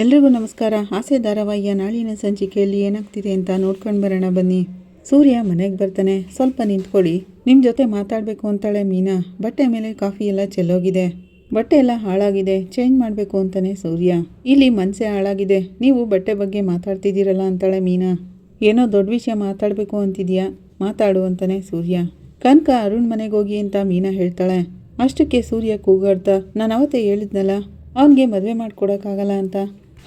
ಎಲ್ರಿಗೂ ನಮಸ್ಕಾರ. ಆಸೆ ಧಾರಾವಾಹಿಯ ನಾಳಿನ ಸಂಚಿಕೆಯಲ್ಲಿ ಏನಾಗ್ತಿದೆ ಅಂತ ನೋಡ್ಕೊಂಡು ಬರೋಣ ಬನ್ನಿ. ಸೂರ್ಯ ಮನೆಗೆ ಬರ್ತಾನೆ. ಸ್ವಲ್ಪ ನಿಂತ್ಕೊಳ್ಳಿ ನಿಮ್ಮ ಜೊತೆ ಮಾತಾಡಬೇಕು ಅಂತಾಳೆ ಮೀನಾ. ಬಟ್ಟೆ ಮೇಲೆ ಕಾಫಿ ಎಲ್ಲ ಚೆಲ್ಲೋಗಿದೆ. ಬಟ್ಟೆ ಎಲ್ಲ ಹಾಳಾಗಿದೆ. ಚೇಂಜ್ ಮಾಡಬೇಕು ಅಂತಾನೆ ಸೂರ್ಯ. ಇಲ್ಲಿ ಮನಸ್ಸೇ ಹಾಳಾಗಿದೆ. ನೀವು ಬಟ್ಟೆ ಬಗ್ಗೆ ಮಾತಾಡ್ತಿದ್ದೀರಲ್ಲ ಅಂತಾಳೆ ಮೀನಾ. ಏನೋ ದೊಡ್ಡ ವಿಷಯ ಮಾತಾಡಬೇಕು ಅಂತಿದ್ಯಾ? ಮಾತಾಡು ಅಂತಾನೆ ಸೂರ್ಯ. ಕನಕ ಅರುಣ್ ಮನೆಗೆ ಹೋಗಿ ಅಂತ ಮೀನಾ ಹೇಳ್ತಾಳೆ. ಅಷ್ಟಕ್ಕೆ ಸೂರ್ಯ ಕೂಗಾಡ್ತಾ, ನಾನು ಅವತ್ತೇ ಹೇಳಿದ್ನಲ್ಲ, ಅವನಿಗೆ ಮದುವೆ ಮಾಡಿಕೊಡೋಕ್ಕಾಗಲ್ಲ ಅಂತ.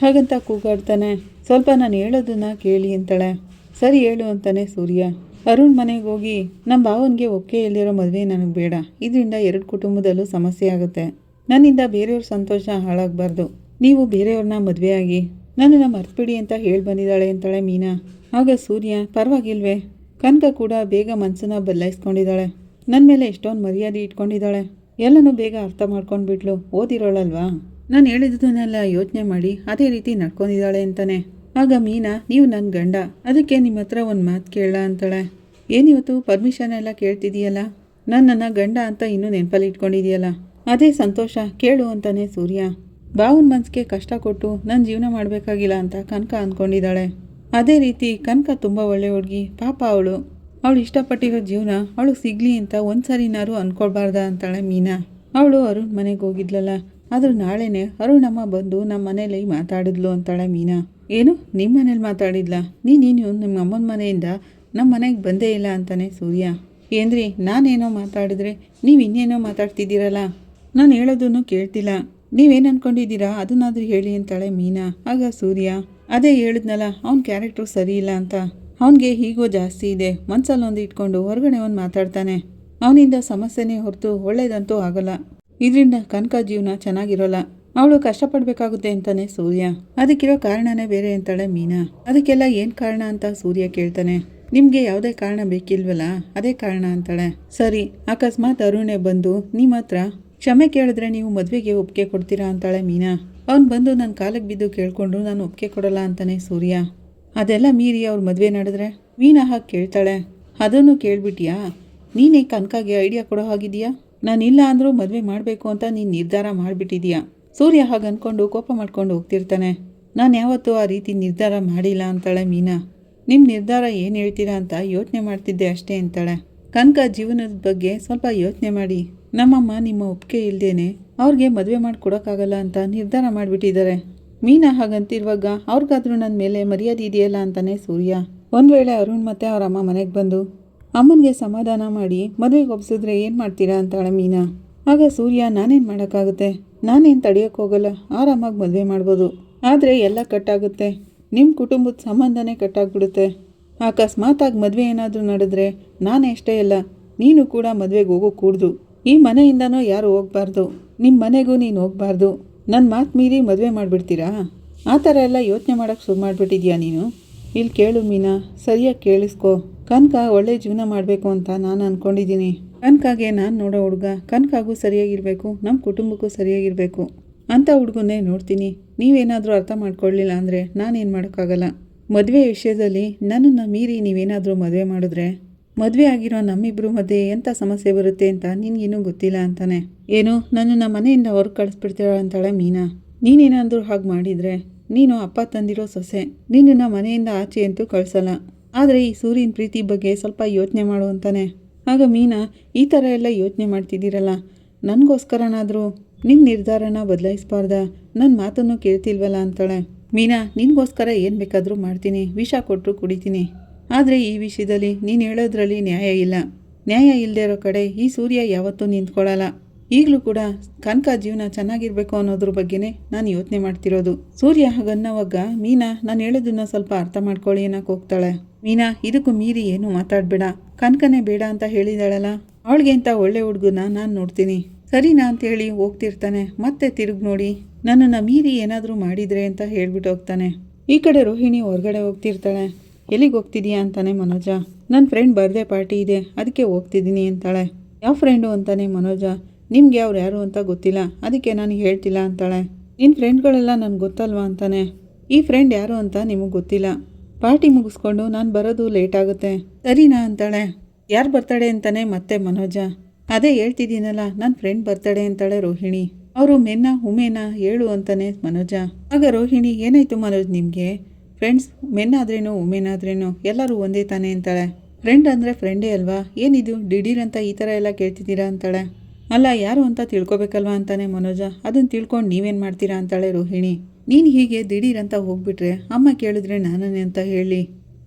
ಹಾಗಂತ ಕೂಗಾಡ್ತಾನೆ, ಸ್ವಲ್ಪ ನಾನು ಹೇಳೋದನ್ನ ಕೇಳಿ ಅಂತಾಳೆ. ಸರಿ ಹೇಳು ಅಂತಾನೆ ಸೂರ್ಯ. ಅರುಣ್ ಮನೆಗೆ ಹೋಗಿ ನಮ್ಮ ಭಾವನಿಗೆ ಒಕ್ಕೆ ಇಲ್ಲಿರೋ ಮದುವೆ ನನಗೆ ಬೇಡ. ಇದರಿಂದ ಎರಡು ಕುಟುಂಬದಲ್ಲೂ ಸಮಸ್ಯೆ ಆಗುತ್ತೆ. ನನ್ನಿಂದ ಬೇರೆಯವ್ರ ಸಂತೋಷ ಹಾಳಾಗಬಾರ್ದು. ನೀವು ಬೇರೆಯವ್ರನ್ನ ಮದುವೆ ಆಗಿ. ನನ್ನನ್ನು ಮರ್ತ್ಬಿಡಿ ಅಂತ ಹೇಳಿ ಬಂದಿದ್ದಾಳೆ ಅಂತಾಳೆ ಮೀನಾ. ಆಗ ಸೂರ್ಯ, ಪರವಾಗಿಲ್ವೇ? ಕನಕ ಕೂಡ ಬೇಗ ಮನಸ್ಸನ್ನ ಬದಲಾಯಿಸ್ಕೊಂಡಿದ್ದಾಳೆ. ನನ್ನ ಮೇಲೆ ಎಷ್ಟೊಂದು ಮರ್ಯಾದೆ ಇಟ್ಕೊಂಡಿದ್ದಾಳೆ. ಎಲ್ಲನೂ ಬೇಗ ಅರ್ಥ ಮಾಡ್ಕೊಂಡ್ಬಿಟ್ಲು. ಓದಿರೋಳಲ್ವಾ? ನಾನು ಹೇಳಿದ್ದನ್ನೆಲ್ಲ ಯೋಚನೆ ಮಾಡಿ ಅದೇ ರೀತಿ ನಡ್ಕೊಂಡಿದ್ದಾಳೆ ಅಂತಾನೆ. ಆಗ ಮೀನಾ, ನೀವು ನನ್ನ ಗಂಡ, ಅದಕ್ಕೆ ನಿಮ್ಮ ಹತ್ರ ಒಂದು ಮಾತು ಕೇಳ ಅಂತಾಳೆ. ಏನಿವತ್ತು ಪರ್ಮಿಷನ್ ಎಲ್ಲ ಕೇಳ್ತಿದೀಯಲ್ಲ? ನನ್ನನ್ನು ಗಂಡ ಅಂತ ಇನ್ನೂ ನೆನಪಲ್ಲಿ ಇಟ್ಕೊಂಡಿದೆಯಲ್ಲ? ಅದೇ ಸಂತೋಷ, ಕೇಳು ಅಂತಾನೆ ಸೂರ್ಯ. ಬಾವನ ಮನ್ಸಿಗೆ ಕಷ್ಟ ಕೊಟ್ಟು ನನ್ನ ಜೀವನ ಮಾಡಬೇಕಾಗಿಲ್ಲ ಅಂತ ಕನಕ ಅಂದ್ಕೊಂಡಿದ್ದಾಳೆ ಅದೇ ರೀತಿ ಕನಕ ತುಂಬ ಒಳ್ಳೆ ಹುಡುಗಿ, ಪಾಪ ಅವಳು. ಅವಳು ಇಷ್ಟಪಟ್ಟಿರೋ ಜೀವನ ಅವಳು ಸಿಗ್ಲಿ ಅಂತ ಒಂದ್ಸರಿನಾರು ಅಂದ್ಕೊಳ್ಬಾರ್ದ ಅಂತಾಳೆ ಮೀನಾ. ಅವಳು ಅರುಣ್ ಮನೆಗೆ ಹೋಗಿದ್ಲಲ್ಲ ಆದ್ರೂ ನಾಳೆನೆ ಅರುಣಮ್ಮ ಬಂದು ನಮ್ಮ ಮನೇಲಿ ಮಾತಾಡಿದ್ಲು ಅಂತಾಳೆ ಮೀನಾ. ಏನು? ನಿಮ್ಮ ಮನೇಲಿ ಮಾತಾಡಿದ್ಲ? ನೀನು ನಿಮ್ಮ ಅಮ್ಮನ ಮನೆಯಿಂದ ನಮ್ಮ ಮನೆಗೆ ಬಂದೇ ಇಲ್ಲ ಅಂತಾನೆ ಸೂರ್ಯ. ಏನ್ರಿ, ನಾನೇನೋ ಮಾತಾಡಿದ್ರೆ ನೀವು ಇನ್ನೇನೋ ಮಾತಾಡ್ತಿದ್ದೀರಲ್ಲ? ನಾನು ಹೇಳೋದನ್ನು ಕೇಳ್ತಿಲ್ಲ. ನೀವೇನು ಅನ್ಕೊಂಡಿದ್ದೀರಾ? ಅದನ್ನಾದ್ರೂ ಹೇಳಿ ಅಂತಾಳೆ ಮೀನಾ. ಆಗ ಸೂರ್ಯ, ಅದೇ ಹೇಳಿದ್ನಲ್ಲ, ಅವ್ನ ಕ್ಯಾರೆಕ್ಟ್ರು ಸರಿ ಇಲ್ಲ ಅಂತ. ಅವನಿಗೆ ಹೀಗೋ ಜಾಸ್ತಿ ಇದೆ. ಮನ್ಸಲ್ಲಿ ಒಂದು ಇಟ್ಕೊಂಡು ಹೊರಗಡೆ ಒಂದು ಮಾತಾಡ್ತಾನೆ. ಅವನಿಂದ ಸಮಸ್ಯೆನೇ ಹೊರತು ಒಳ್ಳೇದಂತೂ ಆಗಲ್ಲ. ಇದರಿಂದ ಕನಕ ಜೀವನ ಚೆನ್ನಾಗಿರೋಲ್ಲ. ಅವಳು ಕಷ್ಟಪಡಬೇಕಾಗುತ್ತೆ ಅಂತಾನೆ ಸೂರ್ಯ. ಅದಕ್ಕಿರೋ ಕಾರಣನೇ ಬೇರೆ ಅಂತಾಳೆ ಮೀನಾ. ಅದಕ್ಕೆಲ್ಲ ಏನು ಕಾರಣ ಅಂತ ಸೂರ್ಯ ಕೇಳ್ತಾನೆ. ನಿಮಗೆ ಯಾವುದೇ ಕಾರಣ ಬೇಕಿಲ್ವಲ್ಲ? ಅದೇ ಕಾರಣ ಅಂತಾಳೆ. ಸರಿ, ಅಕಸ್ಮಾತ್ ಅರುಣೆ ಬಂದು ನಿಮ್ಮ ಹತ್ರ ಕ್ಷಮೆ ಕೇಳಿದ್ರೆ ನೀವು ಮದುವೆಗೆ ಒಪ್ಪಿಗೆ ಕೊಡ್ತೀರಾ? ಅಂತಾಳೆ ಮೀನಾ. ಅವ್ನು ಬಂದು ನನ್ನ ಕಾಲಿಗೆ ಬಿದ್ದು ಕೇಳ್ಕೊಂಡ್ರು ನಾನು ಒಪ್ಪಿಗೆ ಕೊಡಲ್ಲ ಅಂತಾನೆ ಸೂರ್ಯ. ಅದೆಲ್ಲ ಮೀರಿ ಅವ್ರ ಮದುವೆ ನಡೆದ್ರೆ ಮೀನಾ ಹಾಗೆ ಕೇಳ್ತಾಳೆ. ಅದನ್ನು ಕೇಳ್ಬಿಟ್ಟಿಯಾ ನೀನೇ ಕನಕಾಗೆ ಐಡಿಯಾ ಕೊಡೋ ಹಾಗಿದೆಯಾ? ನಾನು ಇಲ್ಲ ಅಂದರೂ ಮದುವೆ ಮಾಡಬೇಕು ಅಂತ ನೀನು ನಿರ್ಧಾರ ಮಾಡಿಬಿಟ್ಟಿದೀಯಾ? ಸೂರ್ಯ ಹಾಗೆ ಅಂದ್ಕೊಂಡು ಕೋಪ ಮಾಡ್ಕೊಂಡು ಹೋಗ್ತಿರ್ತಾನೆ. ನಾನು ಯಾವತ್ತೂ ಆ ರೀತಿ ನಿರ್ಧಾರ ಮಾಡಿಲ್ಲ ಅಂತಾಳೆ ಮೀನಾ. ನಿಮ್ಮ ನಿರ್ಧಾರ ಏನು ಹೇಳ್ತೀರಾ ಅಂತ ಯೋಚನೆ ಮಾಡ್ತಿದ್ದೆ ಅಷ್ಟೇ ಅಂತಾಳೆ. ಕನಕ ಜೀವನದ ಬಗ್ಗೆ ಸ್ವಲ್ಪ ಯೋಚನೆ ಮಾಡಿ. ನಮ್ಮಮ್ಮ ನಿಮ್ಮ ಒಪ್ಪಿಗೆ ಇಲ್ದೇನೆ ಅವ್ರಿಗೆ ಮದುವೆ ಮಾಡಿಕೊಡೋಕ್ಕಾಗಲ್ಲ ಅಂತ ನಿರ್ಧಾರ ಮಾಡಿಬಿಟ್ಟಿದ್ದಾರೆ ಮೀನಾ ಹಾಗಂತಿರುವಾಗ ಅವ್ರಿಗಾದ್ರೂ ನನ್ನ ಮೇಲೆ ಮರ್ಯಾದೆ ಇದೆಯಲ್ಲ ಅಂತಾನೆ ಸೂರ್ಯ. ಒಂದು ವೇಳೆ ಅರುಣ್ ಮತ್ತೆ ಅವರಮ್ಮ ಮನೆಗೆ ಬಂದು ಅಮ್ಮನಿಗೆ ಸಮಾಧಾನ ಮಾಡಿ ಮದುವೆಗೆ ಒಪ್ಸಿದ್ರೆ ಏನು ಮಾಡ್ತೀರಾ ಅಂತಾಳೆ ಮೀನಾ. ಆಗ ಸೂರ್ಯ, ನಾನೇನು ಮಾಡೋಕ್ಕಾಗುತ್ತೆ? ನಾನೇನು ತಡೆಯೋಕ್ಕೋಗಲ್ಲ ಆರಾಮಾಗಿ ಮದುವೆ ಮಾಡ್ಬೋದು. ಆದರೆ ಎಲ್ಲ ಕಟ್ಟಾಗುತ್ತೆ. ನಿಮ್ಮ ಕುಟುಂಬದ ಸಂಬಂಧನೇ ಕಟ್ಟಾಗ್ಬಿಡುತ್ತೆ. ಅಕಸ್ಮಾತಾಗಿ ಮದುವೆ ಏನಾದರೂ ನಡೆದ್ರೆ ನಾನು ಅಷ್ಟೇ ಅಲ್ಲ, ನೀನು ಕೂಡ ಮದುವೆಗೆ ಹೋಗೋ ಕೂಡ್ದು. ಈ ಮನೆಯಿಂದನೂ ಯಾರು ಹೋಗ್ಬಾರ್ದು. ನಿಮ್ಮ ಮನೆಗೂ ನೀನು ಹೋಗ್ಬಾರ್ದು. ನನ್ನ ಮಾತು ಮೀರಿ ಮದುವೆ ಮಾಡಿಬಿಡ್ತೀರಾ? ಆ ಥರ ಎಲ್ಲ ಯೋಚನೆ ಮಾಡೋಕ್ಕೆ ಶುರು ಮಾಡಿಬಿಟ್ಟಿದ್ಯಾ ನೀನು? ಇಲ್ಲಿ ಕೇಳು ಮೀನಾ, ಸರಿಯಾಗಿ ಕೇಳಿಸ್ಕೊ. ಕನಕ ಒಳ್ಳೆ ಜೀವನ ಮಾಡಬೇಕು ಅಂತ ನಾನು ಅಂದ್ಕೊಂಡಿದ್ದೀನಿ ಕನಕಾಗೆ ನಾನು ನೋಡೋ ಹುಡುಗ ಕನಕಾಗೂ ಸರಿಯಾಗಿರಬೇಕು ನಮ್ಮ ಕುಟುಂಬಕ್ಕೂ ಸರಿಯಾಗಿರಬೇಕು. ಅಂಥ ಹುಡುಗನ್ನೇ ನೋಡ್ತೀನಿ. ನೀವೇನಾದರೂ ಅರ್ಥ ಮಾಡ್ಕೊಳ್ಳಿಲ್ಲ ಅಂದರೆ ನಾನೇನು ಮಾಡೋಕ್ಕಾಗಲ್ಲ. ಮದುವೆ ವಿಷಯದಲ್ಲಿ ನನ್ನನ್ನು ಮೀರಿ ನೀವೇನಾದರೂ ಮದುವೆ ಮಾಡಿದ್ರೆ, ಮದುವೆ ಆಗಿರೋ ನಮ್ಮಿಬ್ಬರು ಮಧ್ಯೆ ಎಂಥ ಸಮಸ್ಯೆ ಬರುತ್ತೆ ಅಂತ ನಿನಗೇನೂ ಗೊತ್ತಿಲ್ಲ ಅಂತಾನೆ. ಏನು, ನನ್ನನ್ನು ಮನೆಯಿಂದ ಹೊರಗೆ ಕಳಿಸ್ಬಿಡ್ತೀರ ಅಂತಾಳೆ ಮೀನಾ. ನೀನೇನಾದರೂ ಹಾಗೆ ಮಾಡಿದರೆ, ನೀನು ಅಪ್ಪ ತಂದಿರೋ ಸೊಸೆ. ನಿನ್ನನ್ನು ಮನೆಯಿಂದ ಆಚೆ ಅಂತೂ ಕಳಿಸಲ್ಲ. ಆದರೆ ಈ ಸೂರ್ಯನ ಪ್ರೀತಿ ಬಗ್ಗೆ ಸ್ವಲ್ಪ ಯೋಚನೆ ಮಾಡು ಅಂತಾನೆ. ಆಗ ಮೀನಾ, ಈ ಥರ ಎಲ್ಲ ಯೋಚನೆ ಮಾಡ್ತಿದ್ದೀರಲ್ಲ? ನನಗೋಸ್ಕರನಾದರೂ ನಿಮ್ಮ ನಿರ್ಧಾರನ ಬದಲಾಯಿಸಬಾರ್ದ. ನನ್ನ ಮಾತನ್ನು ಕೇಳ್ತಿಲ್ವಲ್ಲ ಅಂತಾಳೆ. ಮೀನಾ, ನಿನಗೋಸ್ಕರ ಏನು ಬೇಕಾದರೂ ಮಾಡ್ತೀನಿ. ವಿಷ ಕೊಟ್ಟರು ಕುಡಿತೀನಿ. ಆದರೆ ಈ ವಿಷಯದಲ್ಲಿ ನೀನು ಹೇಳೋದ್ರಲ್ಲಿ ನ್ಯಾಯ ಇಲ್ಲ. ನ್ಯಾಯ ಇಲ್ಲದೆ ಇರೋ ಕಡೆ ಈ ಸೂರ್ಯ ಯಾವತ್ತೂ ನಿಂತ್ಕೊಳ್ಳಲ್ಲ ಈಗಲೂ ಕೂಡ ಕನಕ ಜೀವನ ಚೆನ್ನಾಗಿರ್ಬೇಕು ಅನ್ನೋದ್ರ ಬಗ್ಗೆನೇ ನಾನು ಯೋಚನೆ ಮಾಡ್ತಿರೋದು. ಸೂರ್ಯ ಹಾಗನ್ನವಾಗ ಮೀನಾ, ನಾನು ಹೇಳೋದನ್ನ ಸ್ವಲ್ಪ ಅರ್ಥ ಮಾಡ್ಕೊಳ್ಳಿ ಅನ್ನೋಕೆ ಹೋಗ್ತಾಳೆ. ಮೀನಾ ಇದಕ್ಕೂ ಮೀರಿ ಏನು ಮಾತಾಡಬೇಡ. ಕನಕನೇ ಬೇಡ ಅಂತ ಹೇಳಿದಾಳಲ್ಲ. ಅವಳಿಗೆ ಅಂತ ಒಳ್ಳೆ ಹುಡುಗನ ನಾನು ನೋಡ್ತೀನಿ. ಸರಿನಾ ಅಂತ ಹೇಳಿ ಹೋಗ್ತಿರ್ತಾನೆ. ಮತ್ತೆ ತಿರುಗಿ ನೋಡಿ. ನನ್ನನ್ನು ಮೀರಿ ಏನಾದರೂ ಮಾಡಿದ್ರೆ ಅಂತ ಹೇಳ್ಬಿಟ್ಟು ಹೋಗ್ತಾನೆ. ಈ ಕಡೆ ರೋಹಿಣಿ ಹೊರಗಡೆ ಹೋಗ್ತಿರ್ತಾಳೆ. ಎಲ್ಲಿಗೆ ಹೋಗ್ತಿದೀಯಾ ಅಂತಾನೆ ಮನೋಜ. ನನ್ನ ಫ್ರೆಂಡ್ ಬರ್ಡೇ ಪಾರ್ಟಿ ಇದೆ. ಅದಕ್ಕೆ ಹೋಗ್ತಿದ್ದೀನಿ ಅಂತಾಳೆ. ಯಾವ ಫ್ರೆಂಡು ಅಂತಾನೆ ಮನೋಜ. ನಿಮ್ಗೆ ಅವ್ರು ಯಾರು ಅಂತ ಗೊತ್ತಿಲ್ಲ. ಅದಕ್ಕೆ ನಾನು ಹೇಳ್ತಿಲ್ಲ ಅಂತಾಳೆ. ನಿನ್ನ ಫ್ರೆಂಡ್ಗಳೆಲ್ಲ ನನಗೆ ಗೊತ್ತಲ್ವಾ ಅಂತಾನೆ. ಈ ಫ್ರೆಂಡ್ ಯಾರು ಅಂತ ನಿಮಗೆ ಗೊತ್ತಿಲ್ಲ. ಪಾರ್ಟಿ ಮುಗಿಸ್ಕೊಂಡು ನಾನು ಬರೋದು ಲೇಟ್ ಆಗುತ್ತೆ. ಸರಿನಾ ಅಂತಾಳೆ. ಯಾರು ಬರ್ತಾಳೆ ಅಂತಾನೆ ಮತ್ತೆ ಮನೋಜ. ಅದೇ ಹೇಳ್ತಿದ್ದೀನಲ್ಲ ನನ್ನ ಫ್ರೆಂಡ್ ಬರ್ತಾಳೆ ಅಂತಾಳೆ ರೋಹಿಣಿ. ಅವರು ಮೆನ್ನ ಉಮೇನ, ಹೇಳು ಅಂತಾನೆ ಮನೋಜ. ಆಗ ರೋಹಿಣಿ, ಏನಾಯ್ತು ಮನೋಜ್ ನಿಮಗೆ? ಫ್ರೆಂಡ್ಸ್ ಮೆನ್ನಾದ್ರೇನು ಉಮೇನಾದ್ರೇನು ಎಲ್ಲರೂ ಒಂದೇ ತಾನೆ ಅಂತಾಳೆ. ಫ್ರೆಂಡ್ ಅಂದರೆ ಫ್ರೆಂಡೇ ಅಲ್ವಾ? ಏನಿದು? ದಿಢೀರ್ ಅಂತ ಈ ಥರ ಎಲ್ಲ ಕೇಳ್ತಿದ್ದೀರಾ ಅಂತಾಳೆ. ಅಲ್ಲ, ಯಾರು ಅಂತ ತಿಳ್ಕೊಬೇಕಲ್ವಾ ಅಂತಾನೆ ಮನೋಜ. ಅದನ್ನು ತಿಳ್ಕೊಂಡು ನೀವೇನು ಮಾಡ್ತೀರಾ ಅಂತಾಳೆ ರೋಹಿಣಿ. ನೀನು ಹೀಗೆ ದಿಢೀರಂತ ಹೋಗ್ಬಿಟ್ರೆ ಅಮ್ಮ ಕೇಳಿದ್ರೆ ನಾನೇ ಅಂತ ಹೇಳಿ.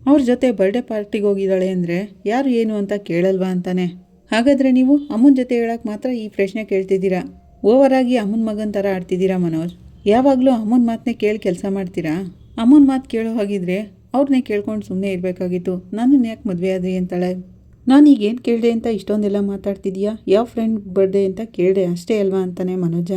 ಅವ್ರ ಜೊತೆ ಬರ್ಡೇ ಪಾರ್ಟಿಗೆ ಹೋಗಿದ್ದಾಳೆ ಅಂದರೆ ಯಾರು ಏನು ಅಂತ ಕೇಳಲ್ವಾ ಅಂತಾನೆ. ಹಾಗಾದರೆ ನೀವು ಅಮ್ಮನ ಜೊತೆ ಹೇಳಕ್ಕೆ ಮಾತ್ರ ಈ ಪ್ರಶ್ನೆ ಕೇಳ್ತಿದ್ದೀರಾ? ಓವರಾಗಿ ಅಮ್ಮನ ಮಗನ ಥರ ಆಡ್ತಿದ್ದೀರಾ ಮನೋಜ್? ಯಾವಾಗಲೂ ಅಮ್ಮನ ಮಾತನ್ನೇ ಕೇಳಿ ಕೆಲಸ ಮಾಡ್ತೀರಾ? ಅಮ್ಮನ ಮಾತು ಕೇಳೋ ಹಾಗಿದ್ರೆ ಅವ್ರನ್ನೇ ಕೇಳ್ಕೊಂಡು ಸುಮ್ಮನೆ ಇರಬೇಕಾಗಿತ್ತು. ನನ್ನನ್ನು ಯಾಕೆ ಮದುವೆ ಆದ್ರಿ ಅಂತಾಳೆ. ನಾನೀಗ ಏನು ಕೇಳಿದೆ ಅಂತ ಇಷ್ಟೊಂದೆಲ್ಲ ಮಾತಾಡ್ತಿದ್ಯಾ? ಯಾವ ಫ್ರೆಂಡ್ ಬರ್ಡೇ ಅಂತ ಕೇಳಿದೆ ಅಷ್ಟೇ ಅಲ್ವಾ ಅಂತಾನೆ ಮನೋಜ.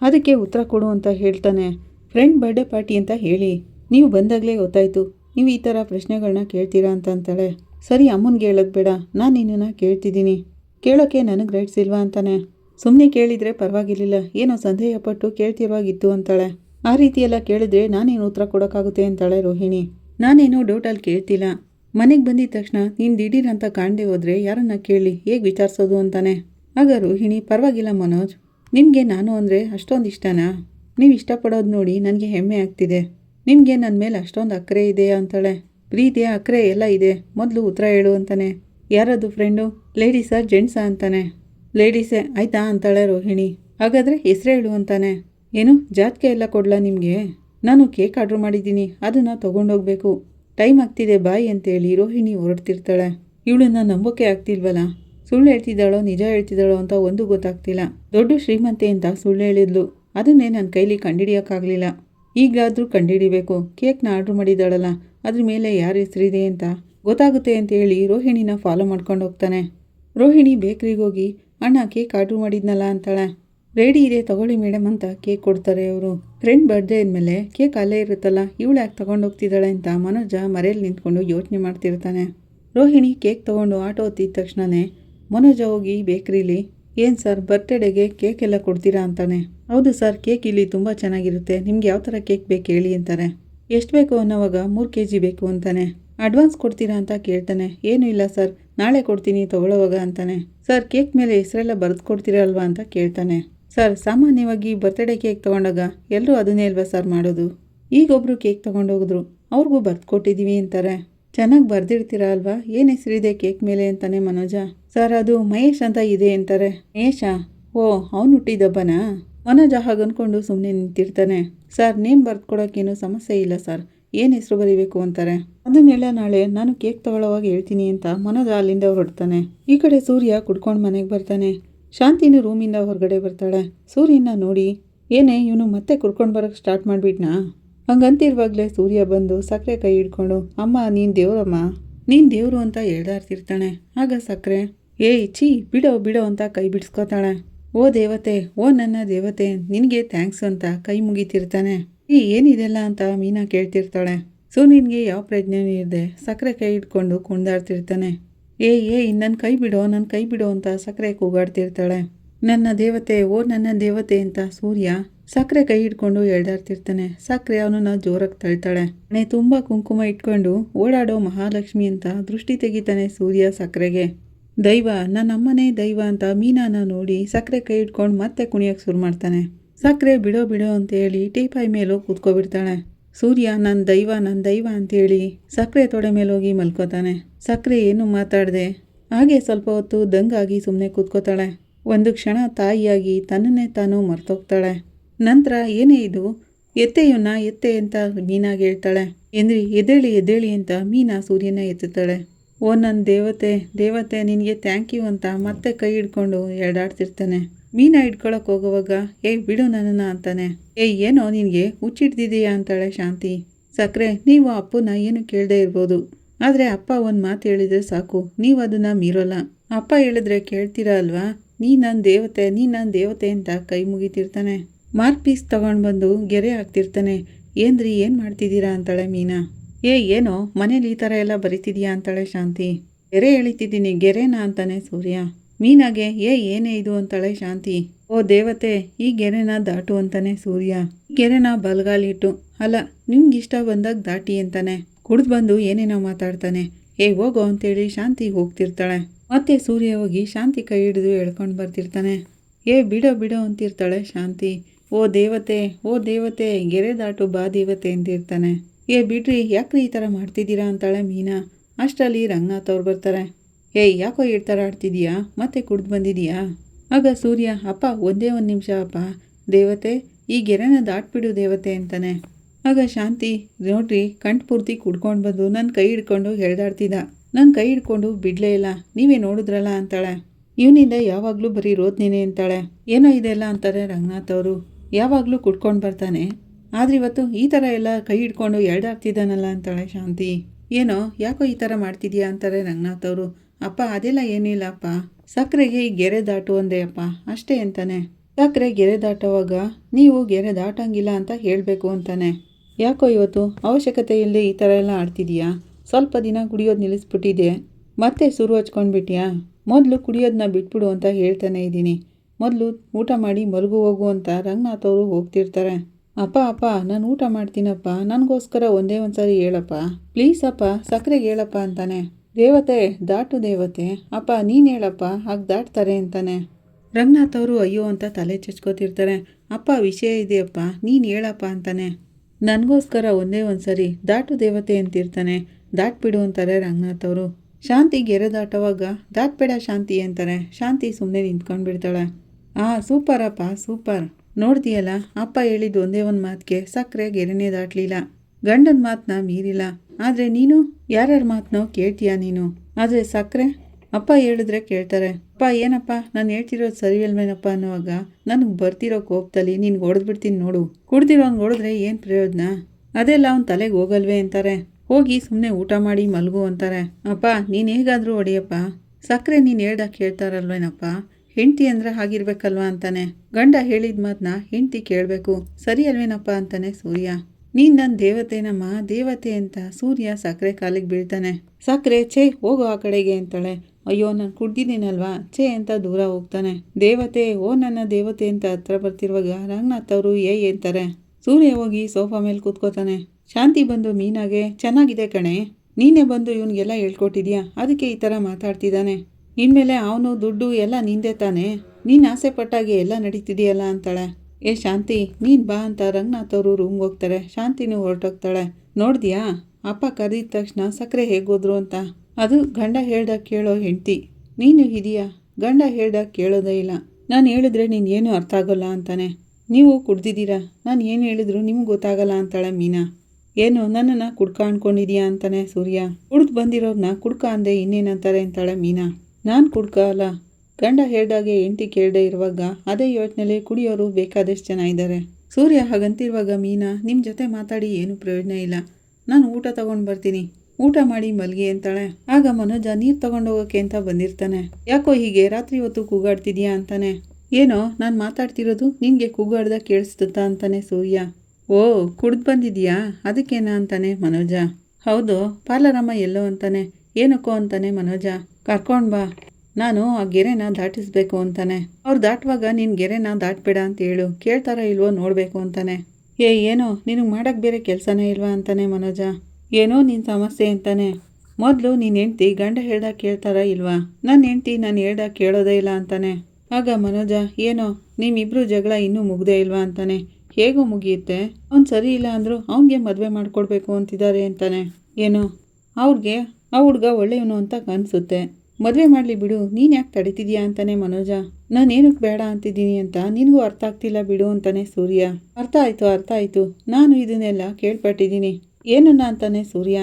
ಅದಕ್ಕೆ ಉತ್ತರ ಕೊಡು ಅಂತ ಹೇಳ್ತಾನೆ. ಫ್ರೆಂಡ್ ಬರ್ಡೇ ಪಾರ್ಟಿ ಅಂತ ಹೇಳಿ, ನೀವು ಬಂದಾಗಲೇ ಗೊತ್ತಾಯಿತು, ನೀವು ಈ ಥರ ಪ್ರಶ್ನೆಗಳನ್ನ ಕೇಳ್ತೀರಾ ಅಂತ ಅಂತಾಳೆ. ಸರಿ, ಅಮ್ಮನಿಗೆ ಹೇಳೋದು ಬೇಡ, ನಾನು ನಿನ್ನನ್ನು ಕೇಳ್ತಿದ್ದೀನಿ. ಕೇಳೋಕ್ಕೆ ನನಗೆ ರೈಟ್ಸ್ ಇಲ್ವಾ ಅಂತಾನೆ. ಸುಮ್ಮನೆ ಕೇಳಿದರೆ ಪರವಾಗಿರಲಿಲ್ಲ, ಏನೋ ಸಂದೇಹ ಪಟ್ಟು ಕೇಳ್ತಿರುವಾಗಿತ್ತು ಅಂತಾಳೆ. ಆ ರೀತಿಯೆಲ್ಲ ಕೇಳಿದ್ರೆ ನಾನೇನು ಉತ್ತರ ಕೊಡೋಕ್ಕಾಗುತ್ತೆ ಅಂತಾಳೆ ರೋಹಿಣಿ. ನಾನೇನು ಡೌಟಲ್ಲಿ ಕೇಳ್ತಿಲ್ಲ. ಮನೆಗೆ ಬಂದಿದ ತಕ್ಷಣ ನೀನು ದಿಢೀರ್ ಅಂತ ಕಾಣದೆ ಹೋದರೆ ಯಾರನ್ನ ಕೇಳಿ, ಹೇಗೆ ವಿಚಾರಿಸೋದು ಅಂತಾನೆ. ಆಗ ರೋಹಿಣಿ, ಪರವಾಗಿಲ್ಲ ಮನೋಜ್, ನಿಮಗೆ ನಾನು ಅಂದರೆ ಅಷ್ಟೊಂದು ಇಷ್ಟನಾ? ನೀವು ಇಷ್ಟಪಡೋದು ನೋಡಿ ನನಗೆ ಹೆಮ್ಮೆ ಆಗ್ತಿದೆ. ನಿಮಗೆ ನನ್ನ ಮೇಲೆ ಅಷ್ಟೊಂದು ಅಕ್ಕರೆ ಇದೆಯಾ ಅಂತಾಳೆ. ಪ್ರೀತಿಯ ಅಕ್ಕರೆ ಎಲ್ಲ ಇದೆ. ಮೊದಲು ಉತ್ತರ ಹೇಳು ಅಂತಾನೆ. ಯಾರದು ಫ್ರೆಂಡು ಲೇಡೀಸಾ ಜೆಂಟ್ಸಾ ಅಂತಾನೆ. ಲೇಡೀಸೇ ಆಯ್ತಾ ಅಂತಾಳೆ ರೋಹಿಣಿ. ಹಾಗಾದರೆ ಹೆಸರು ಹೇಳು ಅಂತಾನೆ. ಏನು, ಜಾತಕ ಎಲ್ಲ ಕೊಡಲ ನಿಮಗೆ? ನಾನು ಕೇಕ್ ಆರ್ಡ್ರ್ ಮಾಡಿದ್ದೀನಿ. ಅದನ್ನು ತೊಗೊಂಡೋಗ್ಬೇಕು. ಟೈಮ್ ಆಗ್ತಿದೆ ಬಾಯ್ ಅಂತೇಳಿ ರೋಹಿಣಿ ಹೊರಡ್ತಿರ್ತಾಳೆ. ಇವಳನ್ನ ನಂಬೋಕೆ ಆಗ್ತಿಲ್ವಲ್ಲ? ಸುಳ್ಳು ಹೇಳ್ತಿದ್ದಾಳೋ, ನಿಜ ಹೇಳ್ತಿದ್ದಾಳೋ ಅಂತ ಒಂದು ಗೊತ್ತಾಗ್ತಿಲ್ಲ. ದೊಡ್ಡ ಶ್ರೀಮಂತೆ ಅಂತ ಸುಳ್ಳು ಹೇಳಿದ್ಲು. ಅದನ್ನೇ ನನ್ನ ಕೈಲಿ ಕಂಡಿಡಿಯೋಕ್ಕಾಗಲಿಲ್ಲ. ಈಗಾದರೂ ಕಂಡುಹಿಡಿಬೇಕು ಕೇಕ್ನ ಆರ್ಡ್ರ್ ಮಾಡಿದ್ದಾಳಲ್ಲ, ಅದ್ರ ಮೇಲೆ ಯಾರ ಹೆಸರಿದೆ ಅಂತ ಗೊತ್ತಾಗುತ್ತೆ ಅಂತ ಹೇಳಿ ರೋಹಿಣಿನ ಫಾಲೋ ಮಾಡ್ಕೊಂಡು ಹೋಗ್ತಾನೆ. ರೋಹಿಣಿ ಬೇಕ್ರಿಗೆ ಹೋಗಿ, ಅಣ್ಣ, ಕೇಕ್ ಆರ್ಡ್ರ್ ಮಾಡಿದ್ನಲ್ಲ ಅಂತಾಳೆ. ರೆಡಿ ಇದೆ, ತಗೊಳ್ಳಿ ಮೇಡಮ್ ಅಂತ ಕೇಕ್ ಕೊಡ್ತಾರೆ ಅವರು. ಫ್ರೆಂಡ್ ಬರ್ಡೇ ಅಂದಮೇಲೆ ಕೇಕ್ ಅಲ್ಲೇ ಇರುತ್ತಲ್ಲ, ಇವಳು ಯಾಕೆ ತಗೊಂಡು ಹೋಗ್ತಿದ್ದಾಳೆ ಅಂತ ಮನೋಜ ಮರೆಯಲ್ಲಿ ನಿಂತ್ಕೊಂಡು ಯೋಚನೆ ಮಾಡ್ತಿರ್ತಾನೆ. ರೋಹಿಣಿ ಕೇಕ್ ತಗೊಂಡು ಆಟೋ ಹೊತ್ತಿದ ತಕ್ಷಣವೇ ಮನೋಜ ಹೋಗಿ ಬೇಕ್ರಿಲಿ ಏನು ಸರ್ ಬರ್ತ್ಡೇಗೆ ಕೇಕ್ ಎಲ್ಲ ಕೊಡ್ತೀರಾ ಅಂತಾನೆ. ಹೌದು ಸರ್, ಕೇಕ್ ಇಲ್ಲಿ ತುಂಬ ಚೆನ್ನಾಗಿರುತ್ತೆ. ನಿಮ್ಗೆ ಯಾವ ಥರ ಕೇಕ್ ಬೇಕು ಹೇಳಿ ಅಂತಾರೆ. ಎಷ್ಟು ಬೇಕು ಅನ್ನೋವಾಗ ಮೂರು ಕೆ ಜಿ ಬೇಕು ಅಂತಾನೆ. ಅಡ್ವಾನ್ಸ್ ಕೊಡ್ತೀರಾ ಅಂತ ಕೇಳ್ತಾನೆ. ಏನೂ ಇಲ್ಲ ಸರ್, ನಾಳೆ ಕೊಡ್ತೀನಿ ತಗೊಳ್ಳೋವಾಗ ಅಂತಾನೆ. ಸರ್, ಕೇಕ್ ಮೇಲೆ ಹೆಸರೆಲ್ಲ ಬರೆದು ಕೊಡ್ತೀರಲ್ವಾ ಅಂತ ಕೇಳ್ತಾನೆ. ಸರ್, ಸಾಮಾನ್ಯವಾಗಿ ಬರ್ತ್ಡೇ ಕೇಕ್ ತೊಗೊಂಡಾಗ ಎಲ್ಲರೂ ಅದನ್ನೇ ಅಲ್ವಾ ಸರ್ ಮಾಡೋದು? ಈಗೊಬ್ಬರು ಕೇಕ್ ತೊಗೊಂಡೋಗಿದ್ರು ಅವ್ರಿಗೂ ಬರೆದು ಕೊಟ್ಟಿದ್ದೀವಿ ಅಂತಾರೆ. ಚೆನ್ನಾಗಿ ಬರೆದಿರ್ತೀರಾ ಅಲ್ವಾ? ಏನು ಹೆಸರಿದೆ ಕೇಕ್ ಮೇಲೆ ಅಂತಾನೆ ಮನೋಜ. ಸರ್, ಅದು ಮಹೇಶ್ ಅಂತ ಇದೆ ಅಂತಾರೆ. ಮಹೇಶಾ? ಓ, ಅವನು ಹುಟ್ಟಿದಬ್ಬನಾ ಮನೋಜ ಹಾಗನ್ಕೊಂಡು ಸುಮ್ಮನೆ ನಿಂತಿರ್ತಾನೆ. ಸರ್, ನೇಮ್ ಬರ್ದು ಕೊಡೋಕ್ಕೇನು ಸಮಸ್ಯೆ ಇಲ್ಲ ಸರ್. ಏನು ಹೆಸರು ಬರೀಬೇಕು? ಅಂತಾರೆ. ಅದನ್ನೆಲ್ಲ ನಾಳೆ. ನಾನು ಕೇಕ್ ತಗೊಳ್ಳೋವಾಗ ಹೇಳ್ತೀನಿ ಅಂತ ಮನೋಜ ಅಲ್ಲಿಂದ ಹೊರಡ್ತಾನೆ. ಈ ಕಡೆ ಸೂರ್ಯ ಕುಡ್ಕೊಂಡು ಮನೆಗೆ ಬರ್ತಾನೆ. ಶಾಂತಿನೂ ರೂಮಿಂದ ಹೊರಗಡೆ ಬರ್ತಾಳೆ. ಸೂರ್ಯನ ನೋಡಿ, ಏನೇ, ಇವನು ಮತ್ತೆ ಕುಡ್ಕೊಂಡು ಬರೋಕ್ಕೆ ಸ್ಟಾರ್ಟ್ ಮಾಡಿಬಿಟ್ನಾ? ಹಂಗಂತಿರುವಾಗಲೇ ಸೂರ್ಯ ಬಂದು ಸಕ್ಕರೆ ಕೈ ಹಿಡ್ಕೊಂಡು, ಅಮ್ಮ, ನೀನು ದೇವ್ರಮ್ಮ. ನೀನು ದೇವರು ಅಂತ ಹೇಳ್ದಾರ್ತಿರ್ತಾನೆ. ಆಗ ಸಕ್ಕರೆ ಏಯ್ ಛೀ, ಬಿಡೋ ಬಿಡೋ ಅಂತ ಕೈ ಬಿಡಿಸ್ಕೋತಾಳೆ. ಓ ದೇವತೆ, ಓ ನನ್ನ ದೇವತೆ, ನಿನಗೆ ಥ್ಯಾಂಕ್ಸ್ ಅಂತ ಕೈ ಮುಗಿತಿರ್ತಾನೆ. ಈ ಏನಿದೆಲ್ಲ ಅಂತ ಮೀನಾ ಕೇಳ್ತಿರ್ತಾಳೆ. ಸೂನಿನ್ಗೆ ಯಾವ ಪ್ರಜ್ಞೆನೂ ಇರದೆ ಸಕ್ಕರೆ ಕೈ ಹಿಡ್ಕೊಂಡು ಕುಣ್ದಾಡ್ತಿರ್ತಾನೆ ಏ ಏ ನನ್ನ ಕೈ ಬಿಡೋ ನನ್ನ ಕೈ ಬಿಡೋ ಅಂತ ಸಕ್ಕರೆ ಕೂಗಾಡ್ತಿರ್ತಾಳೆ. ನನ್ನ ದೇವತೆ, ಓ ನನ್ನ ದೇವತೆ ಅಂತ ಸೂರ್ಯ ಸಕ್ಕರೆ ಕೈ ಹಿಡ್ಕೊಂಡು ಎಳ್ದಾಡ್ತಿರ್ತಾನೆ. ಸಕ್ಕರೆ ಅವನನ್ನ ಜೋರಾಗಿ ತಳ್ತಾಳೆ. ಮನೆ ತುಂಬ ಕುಂಕುಮ ಇಟ್ಕೊಂಡು ಓಡಾಡೋ ಮಹಾಲಕ್ಷ್ಮಿ ಅಂತ ದೃಷ್ಟಿ ತೆಗಿತಾನೆ ಸೂರ್ಯ ಸಕ್ಕರೆಗೆ. ದೈವ ನನ್ನಮ್ಮನೇ ದೈವ ಅಂತ ಮೀನಾನ ನೋಡಿ ಸಕ್ಕರೆ ಕೈ ಇಟ್ಕೊಂಡು ಮತ್ತೆ ಕುಣಿಯೋಕೆ ಶುರು ಮಾಡ್ತಾನೆ. ಸಕ್ಕರೆ ಬಿಡೋ ಬಿಡೋ ಅಂತ ಹೇಳಿ ಟೀಪಾಯಿ ಮೇಲೂ ಕೂತ್ಕೊಬಿಡ್ತಾಳೆ. ಸೂರ್ಯ ನನ್ನ ದೈವ ನನ್ನ ದೈವ ಅಂತೇಳಿ ಸಕ್ಕರೆ ತೊಡೆ ಮೇಲೆ ಹೋಗಿ ಮಲ್ಕೋತಾನೆ. ಸಕ್ಕರೆ ಏನು ಮಾತಾಡದೆ? ಹಾಗೆ ಸ್ವಲ್ಪ ಹೊತ್ತು ದಂಗಾಗಿ ಸುಮ್ಮನೆ ಕೂತ್ಕೋತಾಳೆ. ಒಂದು ಕ್ಷಣ ತಾಯಿಯಾಗಿ ತನ್ನನ್ನೇ ತಾನು ಮರ್ತೋಗ್ತಾಳೆ. ನಂತರ, ಏನೇ ಇದು? ಎತ್ತೆಯನ್ನ ಎತ್ತೆ ಅಂತ ಮೀನಾಗೆ ಹೇಳ್ತಾಳೆ. ಎಂದ್ರಿ, ಎದ್ದೇಳಿ ಎದ್ದೇಳಿ ಅಂತ ಮೀನಾ ಸೂರ್ಯನ ಎತ್ತುತ್ತಾಳೆ. ಓ ನನ್ನ ದೇವತೆ ದೇವತೆ, ನಿನಗೆ ಥ್ಯಾಂಕ್ ಯು ಅಂತ ಮತ್ತೆ ಕೈ ಹಿಡ್ಕೊಂಡು ಎರಡಾಡ್ತಿರ್ತಾನೆ ಮೀನ ಹಿಡ್ಕೊಳಕ್ಕೆ ಹೋಗುವಾಗ ಏಯ್ ಬಿಡು ನನ್ನನ್ನು ಅಂತಾನೆ. ಏಯ್ ಏನೋ ನಿನಗೆ ಹುಚ್ಚಿಡ್ದಿದೆಯಾ ಅಂತಾಳೆ ಶಾಂತಿ. ಸಕ್ಕರೆ ನೀವು ಅಪ್ಪನ ಏನು ಕೇಳದೆ ಇರ್ಬೋದು. ಆದರೆ ಅಪ್ಪ ಒಂದು ಮಾತು ಹೇಳಿದ್ರೆ ಸಾಕು. ನೀವು ಅದನ್ನು ಮೀರೋಲ್ಲ. ಅಪ್ಪ ಹೇಳಿದ್ರೆ ಕೇಳ್ತೀರಾ ಅಲ್ವಾ? ನೀ ನನ್ನ ದೇವತೆ, ನೀ ನನ್ನ ದೇವತೆ ಅಂತ ಕೈ ಮುಗಿತಿರ್ತಾನೆ. ಮಾರ್ಕ್ ಪೀಸ್ ತಗೊಂಡು ಬಂದು ಗೆರೆ ಹಾಕ್ತಿರ್ತಾನೆ. ಏನ್ರಿ, ಏನು ಮಾಡ್ತಿದ್ದೀರಾ ಅಂತಾಳೆ ಮೀನಾ. ಏ, ಏನೋ? ಮನೇಲಿ ಈ ಥರ ಎಲ್ಲ ಬರಿತಿದ್ಯಾ ಅಂತಾಳೆ ಶಾಂತಿ. ಗೆರೆ ಎಳಿತಿದ್ದೀನಿ, ಗೆರೆನಾ ಅಂತಾನೆ ಸೂರ್ಯ. ಮೀನಾಗೆ, ಏ, ಏನೇ ಇದು ಅಂತಾಳೆ ಶಾಂತಿ. ಓ, ದೇವತೆ, ಈ ಗೆರೆನ ದಾಟು ಅಂತಾನೆ ಸೂರ್ಯ. ಗೆರೆನ ಬಲ್ಗಾಲಿಟ್ಟು, ಅಲ್ಲ, ನಿಮ್ಗಿಷ್ಟ ಬಂದಾಗ ದಾಟಿ ಅಂತಾನೆ. ಕುಡ್ದು ಬಂದು ಏನೇನೋ ಮಾತಾಡ್ತಾನೆ. ಏ, ಹೋಗೋ ಅಂತೇಳಿ ಶಾಂತಿ ಹೋಗ್ತಿರ್ತಾಳೆ. ಮತ್ತೆ ಸೂರ್ಯ ಹೋಗಿ ಶಾಂತಿ ಕೈ ಹಿಡಿದು ಎಳ್ಕೊಂಡು ಬರ್ತಿರ್ತಾನೆ. ಏ, ಬಿಡೋ ಬಿಡೋ ಅಂತಿರ್ತಾಳೆ ಶಾಂತಿ. ಓ, ದೇವತೆ ಓ, ದೇವತೆ, ಗೆರೆ ದಾಟು ಬಾ ದೇವತೆ ಅಂತಿರ್ತಾನೆ. ಏ ಬಿಡ್ರಿ ಯಾಕ್ರಿ ಈ ಥರ ಮಾಡ್ತಿದ್ದೀರಾ ಅಂತಾಳೆ ಮೀನಾ. ಅಷ್ಟರಲ್ಲಿ ರಂಗನಾಥ್ ಅವ್ರು ಬರ್ತಾರೆ. ಏಯ್, ಯಾಕೋ ಈ ಥರ ಆಡ್ತಿದೀಯಾ ಮತ್ತೆ ಕುಡ್ದು ಬಂದಿದೀಯಾ ಆಗ ಸೂರ್ಯ, ಅಪ್ಪ, ಒಂದೇ ಒಂದು ನಿಮಿಷ, ಅಪ್ಪ. ದೇವತೆ, ಈ ಗೆರೆನ ದಾಟ್ಬಿಡು ದೇವತೆ ಅಂತಾನೆ. ಆಗ ಶಾಂತಿ, ನೋಡ್ರಿ ಕಂಠ್ ಪೂರ್ತಿ ಕುಡ್ಕೊಂಡು ಬಂದು ನನ್ನ ಕೈ ಹಿಡ್ಕೊಂಡು ಎಳ್ದಾಡ್ತಿದ್ದ ನನ್ನ ಕೈ ಹಿಡ್ಕೊಂಡು ಬಿಡ್ಲೇ ಇಲ್ಲ, ನೀವೇ ನೋಡಿದ್ರಲ್ಲ ಅಂತಾಳೆ. ಇವನಿಂದ ಯಾವಾಗಲೂ ಬರೀ ರೋದ್ನೇನೆ ಅಂತಾಳೆ. ಏನೋ ಇದೆಲ್ಲ ಅಂತಾರೆ ರಂಗನಾಥ್ ಅವರು. ಯಾವಾಗಲೂ ಕುಡ್ಕೊಂಡು ಬರ್ತಾನೆ. ಆದ್ರೆ ಇವತ್ತು ಈ ಥರ ಎಲ್ಲ ಕೈ ಹಿಡ್ಕೊಂಡು ಎರಡಾಗ್ತಿದ್ದಾನಲ್ಲ ಅಂತಾಳೆ ಶಾಂತಿ. ಏನೋ, ಯಾಕೋ ಈ ಥರ ಮಾಡ್ತಿದ್ಯಾ ಅಂತಾರೆ ರಂಗನಾಥ್ ಅವರು. ಅಪ್ಪ, ಅದೆಲ್ಲ ಏನಿಲ್ಲ ಅಪ್ಪ. ಸಕ್ಕರೆಗೆ ಈ ಗೆರೆ ದಾಟು ಒಂದೇ ಅಪ್ಪ. ಅಷ್ಟೇ ಅಂತಾನೆ. ಸಕ್ಕರೆ ಗೆರೆ ದಾಟುವಾಗ ನೀವು ಗೆರೆ ದಾಟಂಗಿಲ್ಲ ಅಂತ ಹೇಳಬೇಕು ಅಂತಾನೆ. ಯಾಕೋ ಇವತ್ತು ಅವಶ್ಯಕತೆ ಇಲ್ಲದೆ ಈ ಥರ ಎಲ್ಲ ಆಡ್ತಿದೀಯಾ? ಸ್ವಲ್ಪ ದಿನ ಕುಡಿಯೋದು ನಿಲ್ಲಿಸ್ಬಿಟ್ಟಿದೆ ಮತ್ತೆ ಸುರು ಹಚ್ಕೊಂಡ್ಬಿಟ್ಯಾ? ಮೊದಲು ಕುಡಿಯೋದನ್ನ ಬಿಟ್ಬಿಡು ಅಂತ ಹೇಳ್ತಾನೆ ಇದ್ದೀನಿ. ಮೊದಲು ಊಟ ಮಾಡಿ ಮಲಗು ಹೋಗು ಅಂತ ರಂಗನಾಥ್ ಅವರು ಹೋಗ್ತಿರ್ತಾರೆ. ಅಪ್ಪ ಅಪ್ಪ, ನಾನು ಊಟ ಮಾಡ್ತೀನಪ್ಪ. ನನಗೋಸ್ಕರ ಒಂದೇ ಒಂದು ಸಾರಿ ಹೇಳಪ್ಪ. ಪ್ಲೀಸ್ ಅಪ್ಪ ಸಕ್ಕರೆಗೆ ಹೇಳಪ್ಪ ಅಂತಾನೆ. ದೇವತೆ, ದಾಟು ದೇವತೆ. ಅಪ್ಪ, ನೀನು ಹೇಳಪ್ಪ, ಹಾಗೆ ದಾಟ್ತಾರೆ ಅಂತಾನೆ. ರಂಗನಾಥ್ ಅವರು ಅಯ್ಯೋ ಅಂತ ತಲೆ ಚಚ್ಕೋತಿರ್ತಾರೆ. ಅಪ್ಪ, ವಿಷಯ ಇದೆಯಪ್ಪ, ನೀನು ಹೇಳಪ್ಪ ಅಂತಾನೆ. ನನಗೋಸ್ಕರ ಒಂದೇ ಒಂದು ಸರಿ ದಾಟು ದೇವತೆ ಅಂತಿರ್ತಾನೆ. ದಾಟ್ಬಿಡು ಅಂತಾರೆ ರಂಗನಾಥ್ ಅವರು. ಶಾಂತಿ ಗೆರೆ ದಾಟುವಾಗ ದಾಟ್ಬೇಡ ಶಾಂತಿ ಅಂತಾರೆ. ಶಾಂತಿ ಸುಮ್ಮನೆ ನಿಂತ್ಕೊಂಡು ಬಿಡ್ತಾಳೆ ಆ ಸೂಪರಪ್ಪ ಸೂಪರ್. ನೋಡ್ತೀಯಲ್ಲ, ಅಪ್ಪ ಹೇಳಿದ್ದು ಒಂದೇ ಒಂದು ಮಾತಿಗೆ ಸಕ್ಕರೆ ಗೆರೆನೇ ದಾಟ್ಲಿಲ್ಲ. ಗಂಡನ ಮಾತನ್ನ ಮೀರಿಲ್ಲ. ಆದರೆ ನೀನು? ಯಾರ್ಯಾರ ಮಾತನ್ನೋ ಕೇಳ್ತೀಯ ನೀನು? ಆದರೆ ಸಕ್ಕರೆ? ಅಪ್ಪ ಹೇಳಿದ್ರೆ ಕೇಳ್ತಾರೆ. ಅಪ್ಪ, ಏನಪ್ಪ? ನಾನು ಹೇಳ್ತಿರೋದು ಸರಿ ಅಲ್ವೇನಪ್ಪ ಅನ್ನುವಾಗ, ನನಗೆ ಬರ್ತಿರೋ ಕೋಪದಲ್ಲಿ ನೀನು ಹೊಡೆದ್ಬಿಡ್ತೀನಿ ನೋಡು. ಕುಡ್ದಿರೋನ್ ಹೊಡೆದ್ರೆ ಏನು ಪ್ರಯೋಜನ? ಅದೆಲ್ಲ ಅವ್ನು ತಲೆಗೆ ಹೋಗಲ್ವೇ ಅಂತಾರೆ. ಹೋಗಿ ಸುಮ್ಮನೆ ಊಟ ಮಾಡಿ ಮಲಗು ಅಂತಾರೆ. ಅಪ್ಪ, ನೀನು ಹೇಗಾದರೂ ಹೊಡಿಯಪ್ಪ. ಸಕ್ಕರೆ ನೀನು ಹೇಳ್ದಾಗ ಕೇಳ್ತಾರಲ್ವೇನಪ್ಪ? ಹೆಂಡ್ತಿ ಅಂದ್ರೆ ಹಾಗಿರ್ಬೇಕಲ್ವಾ ಅಂತಾನೆ. ಗಂಡ ಹೇಳಿದ ಮಾತನ್ನ ಹೆಂಡತಿ ಕೇಳಬೇಕು. ಸರಿ ಅಲ್ವೇನಪ್ಪ ಅಂತಾನೆ ಸೂರ್ಯ. ನೀನ್ ನನ್ನ ದೇವತೆನಮ್ಮ ದೇವತೆ ಅಂತ ಸೂರ್ಯ ಸಕ್ಕರೆ ಕಾಲಿಗೆ ಬೀಳ್ತಾನೆ. ಸಕ್ಕರೆ ಛೇ ಹೋಗೋ ಆ ಕಡೆಗೆ ಅಂತಾಳೆ. ಅಯ್ಯೋ ನಾನು ಕುಡ್ದಿದ್ದೀನಲ್ವಾ? ಛೇ ಅಂತ ದೂರ ಹೋಗ್ತಾನೆ. ದೇವತೆ, ಓ ನನ್ನ ದೇವತೆ ಅಂತ ಹತ್ರ ಬರ್ತಿರುವಾಗ ರಂಗನಾಥ್ ಅವರು ಏ ಅಂತಾರೆ. ಸೂರ್ಯ ಹೋಗಿ ಸೋಫಾ ಮೇಲೆ ಕೂತ್ಕೋತಾನೆ. ಶಾಂತಿ ಬಂದು ಮೀನಾಗೆ, ಚೆನ್ನಾಗಿದೆ ಕಣೆ. ನೀನೇ ಬಂದು ಇವನಿಗೆಲ್ಲ ಹೇಳ್ಕೊಟ್ಟಿದ್ಯಾ? ಅದಕ್ಕೆ ಈ ಥರ ಮಾತಾಡ್ತಿದ್ದಾನೆ. ಇನ್ಮೇಲೆ ಅವನು ದುಡ್ಡು ಎಲ್ಲ ನಿಂದೆ ತಾನೆ. ನೀನು ಆಸೆ ಪಟ್ಟಾಗಿ ಎಲ್ಲ ನಡೀತಿದೆಯಲ್ಲ ಅಂತಾಳೆ. ಏ ಶಾಂತಿ, ನೀನು ಬಾ ಅಂತ ರಂಗನಾಥ್ ಅವರು ರೂಮ್ಗೆ ಹೋಗ್ತಾರೆ. ಶಾಂತಿನೂ ಹೊರಟೋಗ್ತಾಳೆ. ನೋಡ್ದಿಯಾ? ಅಪ್ಪ ಕರೆದಿದ ತಕ್ಷಣ ಸಕ್ಕರೆ ಹೇಗೋದ್ರು ಅಂತ. ಅದು ಗಂಡ ಹೇಳ್ದಾಗ ಕೇಳೋ ಹೆಂಡ್ತಿ. ನೀನು ಇದೆಯಾ? ಗಂಡ ಹೇಳ್ದಾಗ ಕೇಳೋದೇ ಇಲ್ಲ. ನಾನು ಹೇಳಿದ್ರೆ ನೀನು ಏನು ಅರ್ಥ ಆಗೋಲ್ಲ ಅಂತಾನೆ. ನೀವು ಕುಡ್ದಿದ್ದೀರಾ? ನಾನು ಏನು ಹೇಳಿದ್ರು ನಿಮ್ಗೆ ಗೊತ್ತಾಗಲ್ಲ ಅಂತಾಳೆ ಮೀನಾ. ಏನು, ನನ್ನನ್ನು ಕುಡ್ಕ ಅಂದ್ಕೊಂಡಿದೀಯಾ ಅಂತಾನೆ ಸೂರ್ಯ. ಕುಡ್ದು ಬಂದಿರೋರ್ನ ಕುಡ್ಕ ಅಂದೆ ಇನ್ನೇನಂತಾರೆ ಅಂತಾಳೆ ಮೀನಾ. ನಾನು ಕುಡ್ಕ ಅಲ್ಲ ಗಂಡ ಹೇಳ್ದಾಗೆ ಹೆಂಡ್ತಿ ಕೇಳದೆ ಇರುವಾಗ ಅದೇ ಯೋಚನೆಲಿ ಕುಡಿಯೋರು ಬೇಕಾದಷ್ಟು ಜನ ಇದ್ದಾರೆ ಸೂರ್ಯ ಹಾಗಂತಿರುವಾಗ ಮೀನಾ ನಿಮ್ಮ ಜೊತೆ ಮಾತಾಡಿ ಏನು ಪ್ರಯೋಜನ ಇಲ್ಲ. ನಾನು ಊಟ ತಗೊಂಡು ಬರ್ತೀನಿ. ಊಟ ಮಾಡಿ ಮಲ್ಗಿ ಅಂತಾಳೆ. ಆಗ ಮನೋಜ ನೀರು ತಗೊಂಡೋಗೋಕೆ ಅಂತ ಬಂದಿರ್ತಾನೆ. ಯಾಕೋ ಹೀಗೆ ರಾತ್ರಿ ಹೊತ್ತು ಕೂಗಾಡ್ತಿದ್ಯಾ ಅಂತಾನೆ. ಏನೋ, ನಾನು ಮಾತಾಡ್ತಿರೋದು ನಿನಗೆ ಕೂಗಾಡ್ದ ಕೇಳಿಸ್ತುತ್ತಾ ಅಂತಾನೆ ಸೂರ್ಯ. ಓ, ಕುಡ್ದು ಬಂದಿದ್ಯಾ? ಅದಕ್ಕೇನಾ ಅಂತಾನೆ ಮನೋಜ. ಹೌದು ಪಾರ್ಲರಮ್ಮ ಎಲ್ಲೋ ಅಂತಾನೆ. ಏನಕ್ಕೋ ಅಂತಾನೆ ಮನೋಜ. ಕರ್ಕೊಂಡು ಬಾ. ನಾನು ಆ ಗೆರೆನ ದಾಟಿಸ್ಬೇಕು ಅಂತಾನೆ. ಅವ್ರು ದಾಟುವಾಗ ನಿನ್ನ ಗೆರೆನ ದಾಟ್ಬೇಡ ಅಂತ ಹೇಳು. ಕೇಳ್ತಾರ ಇಲ್ವೋ ನೋಡಬೇಕು ಅಂತಾನೆ. ಏ, ಏನೋ? ನಿನಗೆ ಮಾಡೋಕ್ಕೆ ಬೇರೆ ಕೆಲಸನೇ ಇಲ್ವಾ ಅಂತಾನೆ ಮನೋಜ. ಏನೋ ನಿನ್ನ ಸಮಸ್ಯೆ ಅಂತಾನೆ. ಮೊದಲು ನೀನು ಹೆಂಡ್ತಿ ಗಂಡ ಹೇಳ್ದಾಗ ಕೇಳ್ತಾರ ಇಲ್ವಾ? ನನ್ನ ಹೆಂಡ್ತಿ ನಾನು ಹೇಳ್ದಾಗ ಕೇಳೋದೇ ಇಲ್ಲ ಅಂತಾನೆ. ಆಗ ಮನೋಜ, ಏನೋ? ನಿಮ್ಮಿಬ್ಬರು ಜಗಳ ಇನ್ನೂ ಮುಗ್ದೇ ಇಲ್ವಾ ಅಂತಾನೆ. ಹೇಗೋ ಮುಗಿಯುತ್ತೆ. ಅವ್ನು ಸರಿ ಇಲ್ಲ ಅಂದರೂ ಅವನಿಗೆ ಮದುವೆ ಮಾಡಿಕೊಡ್ಬೇಕು ಅಂತಿದ್ದಾರೆ ಅಂತಾನೆ. ಏನೋ? ಅವ್ರಿಗೆ ಆ ಹುಡುಗ ಒಳ್ಳೆಯವನು ಅಂತ ಅನಿಸುತ್ತೆ ಮದುವೆ ಮಾಡಲಿ ಬಿಡು, ನೀನು ಯಾಕೆ ತಡಿತಿದ್ಯಾ ಅಂತಾನೆ ಮನೋಜ. ನಾನೇನಕ್ಕೆ ಬೇಡ ಅಂತಿದ್ದೀನಿ ಅಂತ ನಿನಗೂ ಅರ್ಥ ಆಗ್ತಿಲ್ಲ ಬಿಡು ಅಂತಾನೆ ಸೂರ್ಯ. ಅರ್ಥ ಆಯಿತು ಅರ್ಥ ಆಯಿತು. ನಾನು ಇದನ್ನೆಲ್ಲ ಕೇಳ್ಪಟ್ಟಿದ್ದೀನಿ. ಏನನ್ನ ಅಂತಾನೆ ಸೂರ್ಯ?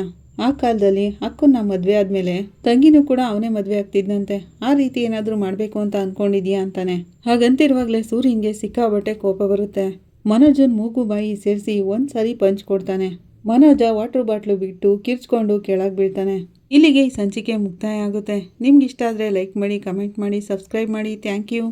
ಆ ಕಾಲದಲ್ಲಿ ಅಕ್ಕನ್ನ ಮದುವೆ ಆದಮೇಲೆ ತಂಗಿನೂ ಕೂಡ ಅವನೇ ಮದುವೆ ಆಗ್ತಿದ್ದಂತೆ ಆ ರೀತಿ ಏನಾದರೂ ಮಾಡಬೇಕು ಅಂತ ಅಂದ್ಕೊಂಡಿದ್ಯಾ ಅಂತಾನೆ. ಹಾಗಂತಿರುವಾಗಲೇ ಸೂರ್ಯಂಗೆ ಸಿಕ್ಕಾಬಟ್ಟೆ ಕೋಪ ಬರುತ್ತೆ. ಮನೋಜನ್ ಮೂಗು ಬಾಯಿ ಸೇರಿಸಿ ಒಂದು ಪಂಚ್ ಕೊಡ್ತಾನೆ. ಮನೋಜ ವಾಟರ್ ಬಾಟ್ಲು ಬಿಟ್ಟು ಕಿರ್ಚ್ಕೊಂಡು ಕೆಳಗೆ ಬೀಳ್ತಾನೆ. ಇಲ್ಲಿಗೆ ಸಂಚಿಕೆ ಮುಕ್ತಾಯ ಆಗುತ್ತೆ. ನಿಮ್ಗೆ ಇಷ್ಟ ಆದರೆ ಲೈಕ್ ಮಾಡಿ ಕಮೆಂಟ್ ಮಾಡಿ ಸಬ್ಸ್ಕ್ರೈಬ್ ಮಾಡಿ. Thank you